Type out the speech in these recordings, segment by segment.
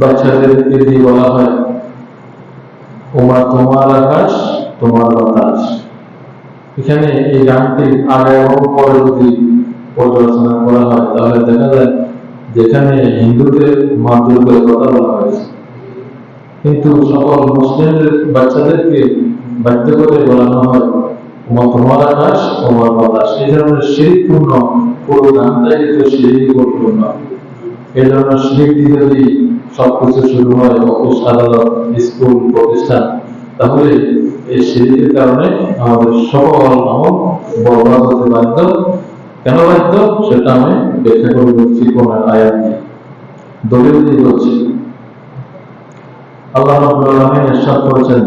বাচ্চাদেরকে দিয়ে বলা হয়, ওমা, তোমার আকাশ, তোমার বাতাস। এখানে এই গানটি আগে এবং পরে যদি পর্যালোচনা করা হয়, তাহলে দেখা যায় যেখানে হিন্দুদের মা দুর্গের কথা বলা হয়েছে। কিন্তু সকল মুসলিমদের বাচ্চাদেরকে বাধ্য করে বলানো হয় তাহলে এই সিরিজের কারণে আমাদের সকল আমল হতে বাধ্য। কেন বাধ্য? সেটা আমি ব্যাখ্যা করে বলছি কোন আয়াত দলিল দিয়ে বলছি। আল্লাহ রাব্বুল আলামিন ইরশাদ করেছেন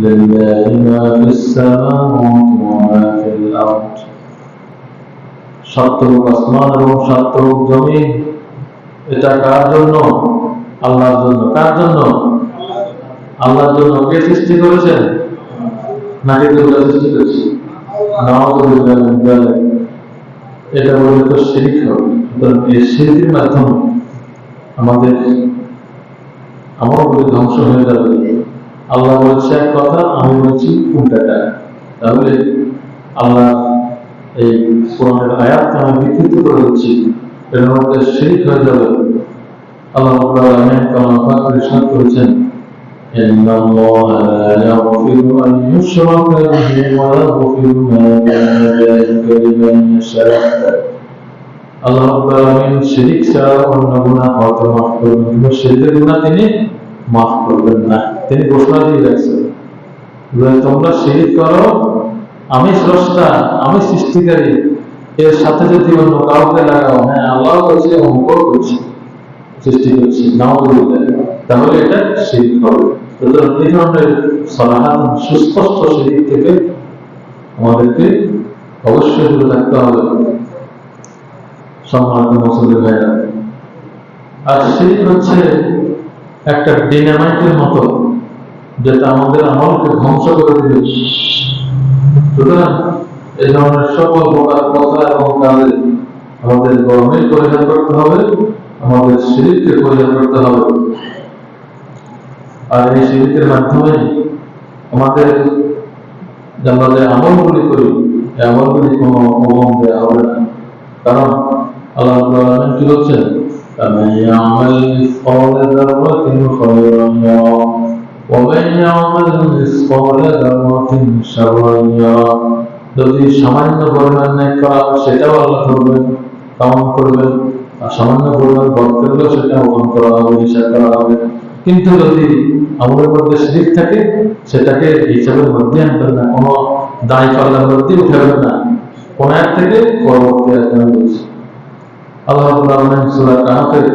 মা ফিস সামাওয়াতি ওয়া মা ফিল আরদ সাতরূপ আসমান এবং সাতরূপ জমিন এটা কার জন্য? আল্লাহর জন্য। কার জন্য? আল্লাহর জন্য কে সৃষ্টি করেছেন? নাকি দুর্গা সৃষ্টি এটা বলে তো শিরিক হবে। শিরিকের মাধ্যমে আমাদের আমলগুলি ধ্বংস হয়ে যাবে। আল্লাহ বলছে এক কথা আমি বলছি উল্টাটা তাহলে আল্লাহ এই কোরআনের আয়াতকে আমি বিকৃত করে দিচ্ছি এর মধ্যে শিরিক হয়ে যাবে আল্লাহ রাব্বুল আলামিন কালাম পাক ইরশাদ করেছেন إن الله لا يغفر أن يشرك به ويغفر ما دون ذلك لمن يشاء আল্লাহ রাব্বুল আলামিন শিরিক ছাড়া অন্য গুনাহ হয়তো মাফ করবেন কিন্তু শিরকের গুনাহ তিনি মাফ করবেন না তিনি ঘোষণা দিয়ে রাখছেন তোমরা শিরিক করো, আমি স্রষ্টা, আমি সৃষ্টিকারী। এর সাথে যদি অন্য কাউকে লাগাও হ্যাঁ আল্লাহ করছে অঙ্ক করছে সৃষ্টি করছে নাও তাহলে এটা শিরিক হবে। সুতরাং এই ধরনের সলাহাত সুস্পষ্ট শিরিক থেকে আমাদেরকে অবশ্যই দূরে থাকতে হবে। সম্মানিত মুসলিম ভাইরা আর শিরিক হচ্ছে একটা ডিনামাইটের মতো। যেটা আমাদের আমলকে ধ্বংস করে দিবে। সুতরাং এই ধরনের সকল প্রকার কথা এবং কাজে আমাদের গরমের পরিহার করতে হবে, আমাদের শরীরকে পরিহার করতে হবে। আর এই শরীরের মাধ্যমে আমাদের জানালে আমলগুলি করি আমলগুলি কোনো অবম দেওয়া হবে না। কারণ আল্লাহ কি বলছেন? আমি আমল ফল খবর ومن يعمل مثقال ذرة شرا يره যদি সামান্য পরিমাণ ন্যায় করা হয় সেটাও আল্লাহ করবেন কামন করবেন আর সামান্য পরিমাণ বধ করলেও সেটা ওজন করা হবে হিসাব করা হবে কিন্তু যদি আমাদের মধ্যে শিরিক থাকে সেটাকে হিসাবের মধ্যে আনবেন না কোনো দায় পাল্লার মধ্যে উঠাবেন না কোন এক থেকে পরবর্তী এক বলছি আল্লাহ রাব্বুল আলামিন সূরা কাহফের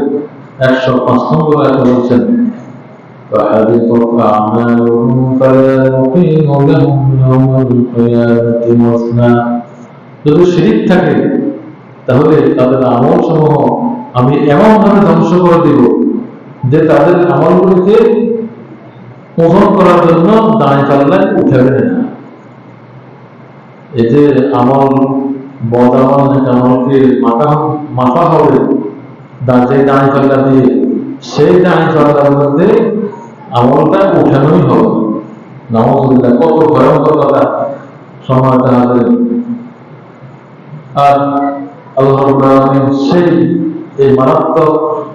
105 নম্বর আয়াতে বলছেন فحبطت أعمالهم فلا نقيم لهم يوم القيامة وزنا যদি শিরিক থাকে তাহলে তাদের আমল সমূহ আমি এমন ভাবে ধ্বংস করে দিব যে তাদের আমলগুলিকে ওজন করার জন্য দাঁড়ে পাল্লায় উঠাবে না এতে আমল বদ আমল নাকি আমলকে মাথা মাথা হবে দা যে দাঁড়ি পাল্লা দিয়ে সেই দাঁড়ি পাল্লার মধ্যে আমলটা উঠানোই হবে নামজুল্লাহ কত ভয়ঙ্কর কথা সময়টা হবে আর আল্লাহ রাব্বুল আলামিন সেই এই মারাত্মক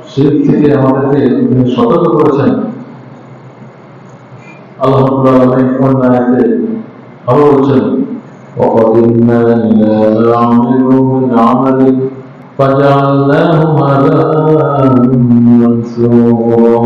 শিরক থেকে আমাদেরকে তিনি সতর্ক করেছেন আল্লাহ রাব্বুল আলামিন কোন আয়াতে আরো বলছেন وقدمنا إلى ما عملوا من عمل فجعلناه هباء منثورا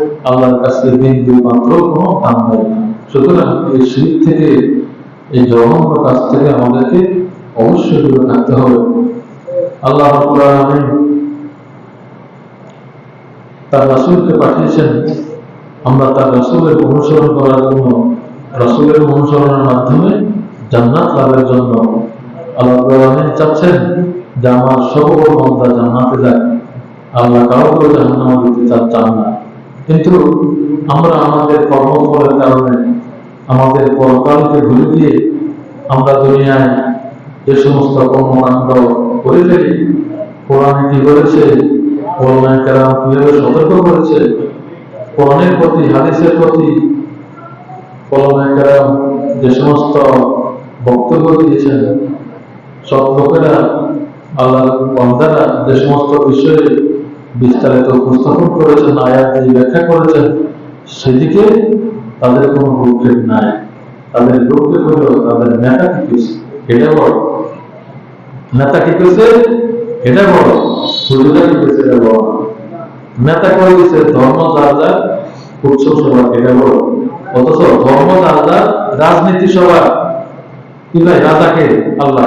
আল্লাহর কাছে বিন্দু মাত্র কোনো দাম নেই। সুতরাং এই শিরিক থেকে, এই জঘন্য কাজ থেকে আমাদেরকে অবশ্যই দূরে থাকতে হবে। আল্লাহ তার রাসূলকে পাঠিয়েছেন। আমরা তার রাসূলের অনুসরণ করার জন্য, রাসূলের অনুসরণের মাধ্যমে জান্নাত লাভের জন্য আল্লাহ চাচ্ছেন যে আমার সকল বান্দা জান্নাতে যাক আল্লাহ কাউকে জাহান্নামে দিতে চান না। কিন্তু আমরা আমাদের কর্মফলের কারণে, আমাদের পরকালকে ভুলে দিয়ে আমরা দুনিয়ায় যে সমস্ত কর্মকাণ্ড করে ফেলি, কোরআনে কি করেছে কোরআনে কেরাম কীভাবে সতর্ক করেছে? কোরআনের প্রতি, হাদিসের প্রতি কোরআনে কেরাম যে সমস্ত বক্তব্য দিয়েছেন সব লোকেরা আল্লাহ বান্দারা যে সমস্ত বিষয়ে বিস্তারিত উপস্থাপন করেছেন, আয়াত দিয়ে ব্যাখ্যা করেছেন, সেদিকে তাদের কোনো ভূক্ষেপ নাই। তাদের ভূক্ষেপ হলো তাদের নেতা কি এটা বড় নেতা কি করেছে এটা বড়। হুজুরা কি এটা বড় নেতা করে ধর্ম যার যার সভা এটা বড় অথচ ধর্ম যার রাজনীতি সভা। কি ভাই, রাজাকে? আল্লাহ।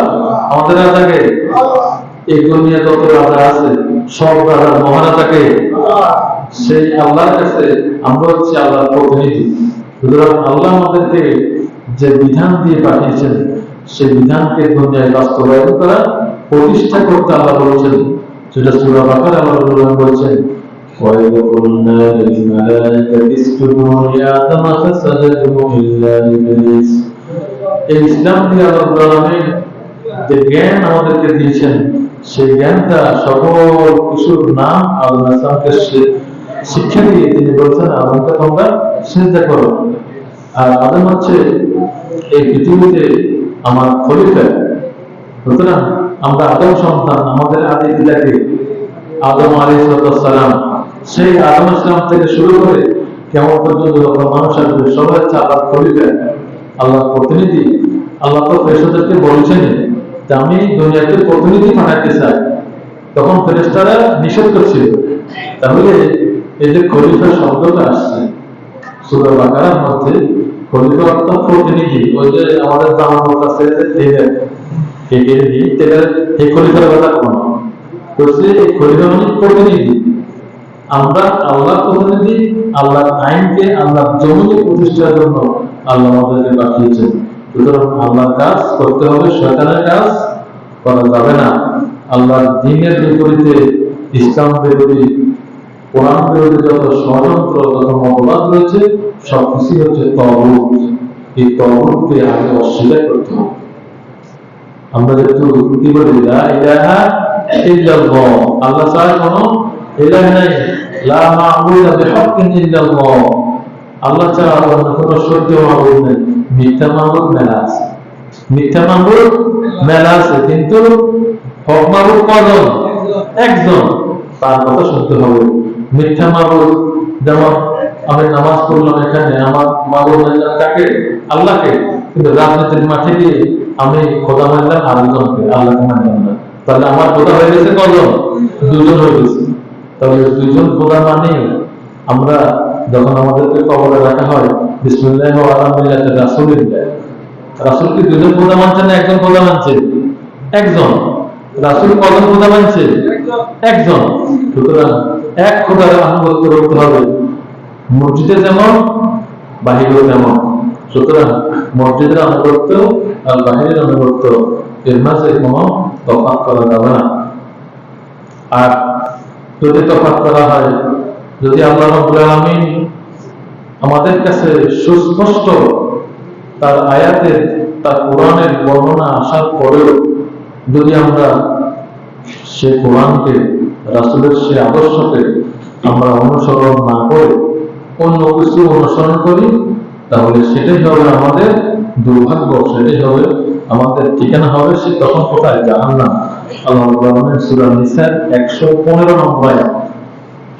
আমাদের রাজাকে? এই দুনিয়া যত রাজা আছে সব রাজার মহারাজাকে সেই আল্লাহর কাছে আমরা হচ্ছে আল্লাহর প্রতিনিধি সুতরাং আল্লাহ আমাদেরকে যে বিধান দিয়ে পাঠিয়েছেন সেই বিধানকে দুনিয়ায় বাস্তবায়ন করা প্রতিষ্ঠা করতে আল্লাহ বলেছেন সেটা সুরা বাকার আল্লাহ রবুল্লাহ বলছেন وإذ قلنا للملائكة اسجدوا لآدم فسجدوا إلا إبليس এই ইসলাম দিয়ে আল্লাহ রাব্বুল আলামিন যে জ্ঞান আমাদেরকে দিয়েছেন সেই জ্ঞানটা সকল কিছুর নাম আল্লাহ ইসলামকে শিক্ষা দিয়ে তিনি বলছেন আদমকে তোমরা চিন্তা করো। আর আদম হচ্ছে এই পৃথিবীতে আমার খলিফা। সুতরাং আমরা আদম সন্তান, আমাদের আদি আদম আলী সালাম সেই আদম ইসলাম থেকে শুরু করে কেমন পর্যন্ত মানুষ আসবে, সবাই হচ্ছে আল্লাহ খলিফা, আল্লাহর প্রতিনিধি। আল্লাহ তো ফেরেশতাদেরকে বলছেন আমি দুনিয়াতে প্রতিনিধি পাঠাতে চাই? তখন ফেরেশতারা নিষেধ করছিল। তাহলে এই যে খলিফা শব্দটা আসছে, সূরা বাকারার মধ্যে, খলিফা প্রতিনিধি, ওই যে আমাদের তেলের তেলের এই খলিফার কথা কোনো? বলছে, এই খলিফা মানে প্রতিনিধি। আমরা আল্লাহ প্রতিনিধি, আল্লাহর আইনকে, আল্লাহর জমিকে প্রতিষ্ঠার জন্য আল্লাহ আমাদেরকে পাঠিয়েছেন। সুতরাং আল্লাহর কাজ করতে হবে, শয়তানের কাজ করা যাবে না। আল্লাহর দিনের বিপরীতে ইসলাম বিরোধী কোরআন বিরোধী যত ষড়যন্ত্র মতবাদ রয়েছে হচ্ছে এই তহবুতকে আগে অস্বীকার করতে হবে। আমরা যেহেতু কি বলি? ইলাহা ইল্লাল্লাহ। আল্লাহ ছাড়া কোনো ইলাহ নাই। লা মা'বুদা বিহাক্কিন ইল্লাল্লাহ। আল্লাহ সত্য মেলা আছে। কিন্তু একজন। তার কথা শুনতে হবে। মিথ্যা যেমন আমি নামাজ পড়লাম এখানে, আমার আল্লাহকে, কিন্তু রাজনীতির মাঠে গিয়ে আমি খোদা মানলাম আরেকজনকে, আল্লাহকে মানলাম না। তাহলে আমার খোদা হয়ে গেছে কজন? দুজন হয়ে গেছে। তাহলে দুজন খোদা মানে আমরা যখন আমাদেরকে কবরে রাখা হয় বিসমুল্লাহ আলহামদুলিল্লাহ রাসূলিল্লাহ রাসূল কি দুজন খোদা মানছে না একজন খোদা মানছে একজন। রাসূল কজন খোদা মানছে একজন। সুতরাং এক খোদার আনুগত্য করতে হবে। মসজিদে যেমন, বাহিরেও তেমন। সুতরাং মসজিদের আনুগত্য আর বাহিরের আনুগত্য এর মাঝে কোনো তফাৎ করা যাবে না। আর যদি তফাৎ করা হয় যদি আল্লাহ রাব্বুল আলামিন আমাদের কাছে সুস্পষ্ট তার আয়াতের, তার কোরআনের বর্ণনা আসার পরেও যদি আমরা সে কোরআনকে, রাসূলের সে আদর্শকে আমরা অনুসরণ না করে অন্য কিছু অনুসরণ করি, তাহলে সেটাই হবে আমাদের দুর্ভাগ্য, সেটাই হবে আমাদের ঠিকানা হবে সে তখন কোথায়? জাহান্নাম। আল্লাহ সূরা নিসার 115 নম্বর আয়াত।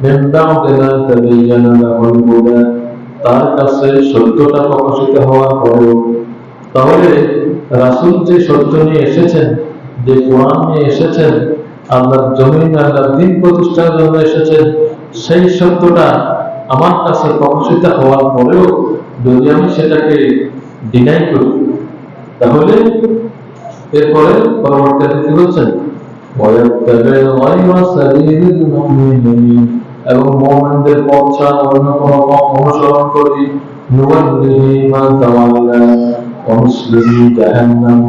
من بعد ما تبين له الهدى তার কাছে সত্যটা প্রকাশিত হওয়ার পরেও তাহলে রাসূল যে সত্য নিয়ে এসেছেন যে কোরআন নিয়ে এসেছেন আল্লাহর জমিন আল্লাহর দিন প্রতিষ্ঠার জন্য এসেছেন সেই সত্যটা আমার কাছে প্রকাশিত হওয়ার পরেও যদি আমি সেটাকে ডিনাই করি তাহলে এরপরে পরবর্তী কি বলছেন ويتبع غير سبيل المؤمنين এবং মোহাম্মদের পথ ছাড়া অন্য কোনো পথ অনুসরণ করি।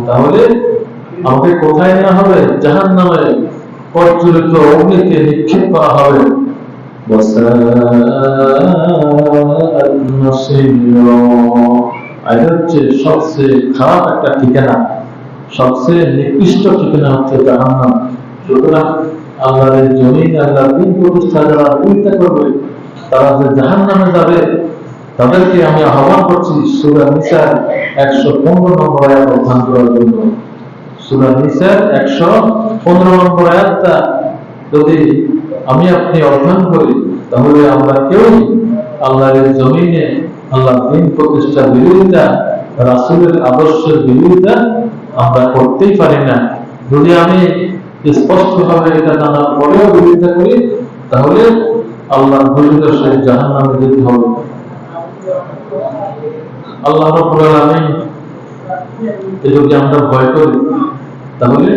তাহলে আমাকে কোথায় নেওয়া হবে? জাহান নামে প্রজ্বলিত অগ্নিতে নিক্ষেপ করা হবে। সবচেয়ে খারাপ একটা ঠিকানা। সবচেয়ে নিকৃষ্ট ঠিকানা হচ্ছে জাহান্নাম। সুতরাং আল্লাহর দিন প্রতিষ্ঠা যারা করবে, তারা যে জাহান্নামে যাবে, তাদেরকে আমি আহ্বান করছি সুরা নিসার একশো পনেরো নম্বর আয়াত অধ্যয়ন করার জন্য। সুরা নিসার একশো পনেরো নম্বর আয়াতটা যদি আমি আপনি অধ্যয়ন করি, তাহলে আমরা কেউ আল্লাহর জমিনে আল্লাহ দিন প্রতিষ্ঠার বিরোধিতা রাসূলের আদর্শের বিরোধিতা আমরা করতেই পারি না। যদি আমি স্পষ্টভাবে এটা জানার পরেও করি, তাহলে আল্লাহ ঘোষিত সেই জাহান্নামে যেতে হবে। আল্লাহ রাব্বুল আলামিন যদি আমরা ভয় করি, তাহলে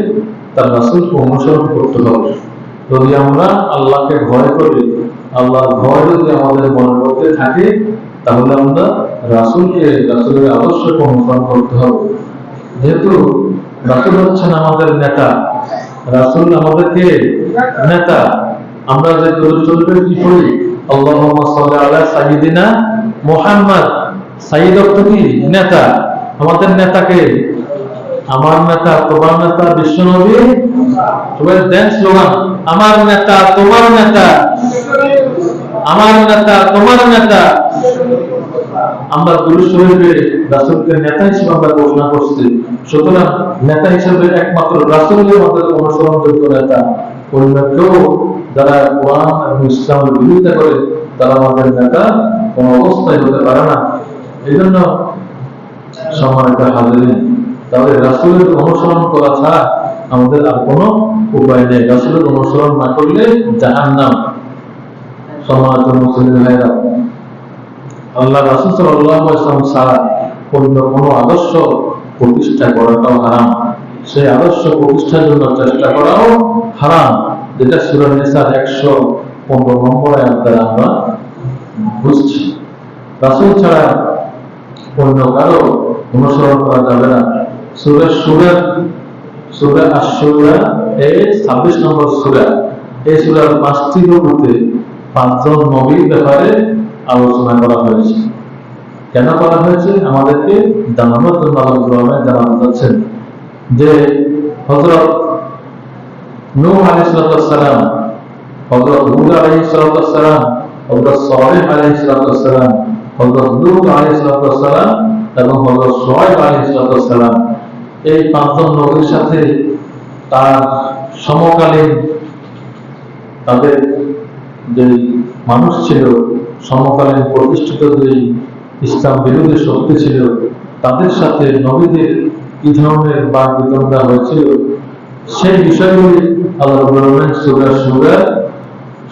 তার রাসূলকে অনুসরণ করতে হবে। যদি আমরা আল্লাহকে ভয় করি, আল্লাহর ভয় যদি আমাদের মনের মধ্যে থাকে, তাহলে আমরা রাসূলকে, রাসূলের আদর্শকে অনুসরণ করতে হবে। যেহেতু রাসূল হচ্ছেন আমাদের নেতা রাসূল আমাদেরকে নেতা। আমরা যে দরুদ শরীফের কি পড়ি? আল্লাহুম্মা সাল্লি আলা সাইয়্যিদিনা মুহাম্মদ। সাইয়্যিদ অর্থ কি? নেতা। আমাদের নেতাকে আমার নেতা, তোমার নেতা, বিশ্বনবী? সবাই দেন স্লোগান, আমার নেতা, তোমার নেতা। আমার নেতা, তোমার নেতা। আমরা পুরুষ শরীফে রাসুলকে নেতা হিসেবে আমরা ঘোষণা করছি। সুতরাং নেতা হিসেবে একমাত্র রাসুলের আমাদের অনুসরণযোগ্য নেতা অন্য কেউ যারা কোরআন এবং ইসলামের বিরোধিতা করে, তারা আমাদের নেতা কোন অবস্থায় হতে পারে না। এই জন্য সম্মানিত হাজিরিন তাহলে রাসুলের অনুসরণ করা ছাড়া আমাদের আর কোনো উপায় নেই। রাসুলের অনুসরণ না করলে জাহান্নাম। সম্মানিত মুসলিম ভাইরা আল্লাহ ছাড়া অন্য কোনো আদর্শ প্রতিষ্ঠা করাটাও হারাম। সেই আদর্শ প্রতিষ্ঠার জন্য চেষ্টা করাও হারাম, যেটা সূরা নিসার 115 নম্বর আয়াত দ্বারা আমরা বুঝছি। রাসূল ছাড়া অন্য কারও অনুসরণ করা যাবে না। সূরা সূরা সূরা আশ-শুরা এই 26 নম্বর সূরা, এই সূরার পাঁচটি পাঁচজন নবীর ব্যাপারে আলোচনা করা হয়েছে। কেন করা হয়েছে? আমাদেরকে জানানোর জন্য আলোচনা জানানো যাচ্ছেন যে হজরত নূহ আলাইহিসসালাম হজরত হুদ আলাইহিসসালাম হজরত সালেহ আলাইহিসসালাম হজরত লূত আলাইহিসসালাম এবং হজরত সোহাইব আলাইহিসসালাম এই পাঁচজন নবীর সাথে তার সমকালীন তাদের যে মানুষ ছিল সমকালীন প্রতিষ্ঠিত যে ইসলাম বিরোধী শক্তি ছিল, তাদের সাথে নবীদের কি ধরনের বাক বিতণ্ডা হয়েছিল, সেই বিষয়গুলি আল্লাহ সুরা সুরা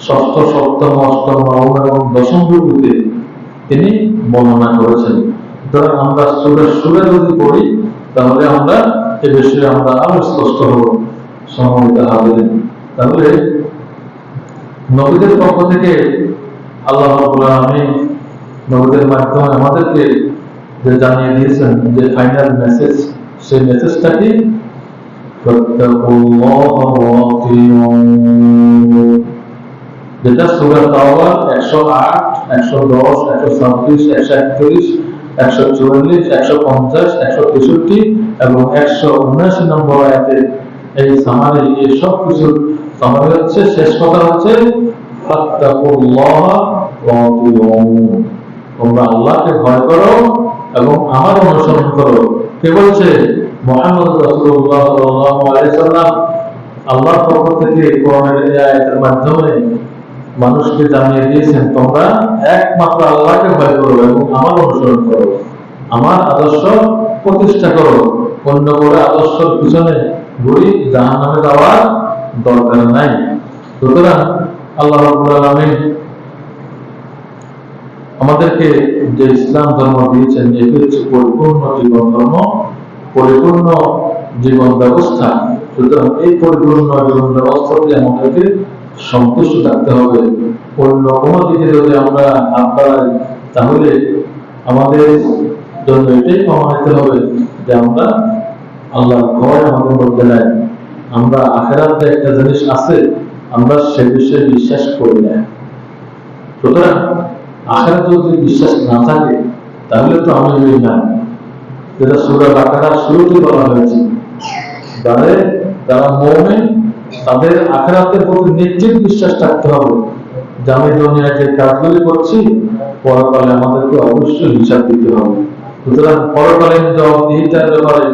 ষষ্ঠ, সপ্তম, অষ্টম, নবম এবং দশম রূপে তিনি বর্ণনা করেছেন। সুতরাং আমরা সুরা সুরা যদি পড়ি, তাহলে আমরা এ বিষয়ে আমরা আরও স্পষ্ট হব, সম্মানিত হাজির তাহলে নবীদের পক্ষ থেকে আল্লাহ নবীদের মাধ্যমে আমাদেরকে যে জানিয়ে দিয়েছেন যে ফাইনাল মেসেজ সেই মেসেজটা কি? যেটা সূরা তাওবা 108 110 136 141 144 150 163 এবং 179 নম্বর আয়াতে এই সামারি এই সব কিছু সামারি হচ্ছে, শেষ কথা হচ্ছে তোমরা আল্লাহকে ভয় করো এবং আমার অনুসরণ করো। কে বলছে? পক্ষ থেকে আয়াতের মাধ্যমে মানুষকে জানিয়ে দিয়েছেন, তোমরা একমাত্র আল্লাহকে ভয় করো এবং আমার অনুসরণ করো। আমার আদর্শ প্রতিষ্ঠা করো। অন্য করে আদর্শের পিছনে ঘুরি জাহান নামে যাওয়ার দরকার নাই। সুতরাং আল্লাহ রাব্বুল আমাদেরকে যে ইসলাম ধর্ম দিয়েছেন এটি হচ্ছে পরিপূর্ণ জীবন ধর্ম, পরিপূর্ণ জীবন ব্যবস্থা, সুতরাং এই পরিপূর্ণ জীবন ব্যবস্থা দিয়ে আমাদেরকে সন্তুষ্ট থাকতে হবে। অন্য কোনো দিকে যদি আমরা হাত বাড়াই, তাহলে আমাদের জন্য এটাই প্রমাণিত হবে যে আমরা আল্লাহর ভয় আমাদের মধ্যে নাই। আমরা আখেরাতে একটা জিনিস আছে আমরা সে বিষয়ে বিশ্বাস করি না। সুতরাং আখেরাতে যদি বিশ্বাস না থাকে, তাহলে তো আমি ওই না। যেটা সুরা বাকারার শুরুতে বলা হয়েছে যাদের যারা মৌমেন, তাদের আখেরাতের প্রতি নিশ্চিত বিশ্বাস থাকতে হবে। যে আমি দুনিয়ায় যে কাজগুলি করছি, পরকালে আমাদেরকে অবশ্যই হিসাব দিতে হবে। সুতরাং পরকালীন জবাবদিহিতার ব্যাপারে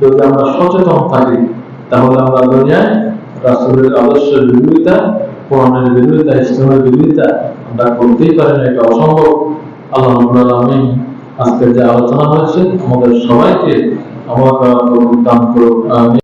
যদি আমরা সচেতন থাকি, তাহলে আমরা দুনিয়ায় রাসূলের আদর্শের বিরোধিতা, কোরআনের বিরোধিতা, ইসলামের বিরোধিতা আমরা করতেই পারি না, এটা অসম্ভব। আল্লাহ রাব্বুল আলামিন আজকের যে আলোচনা হয়েছে, আমাদের সবাইকে আমার দান করুক, আমিন।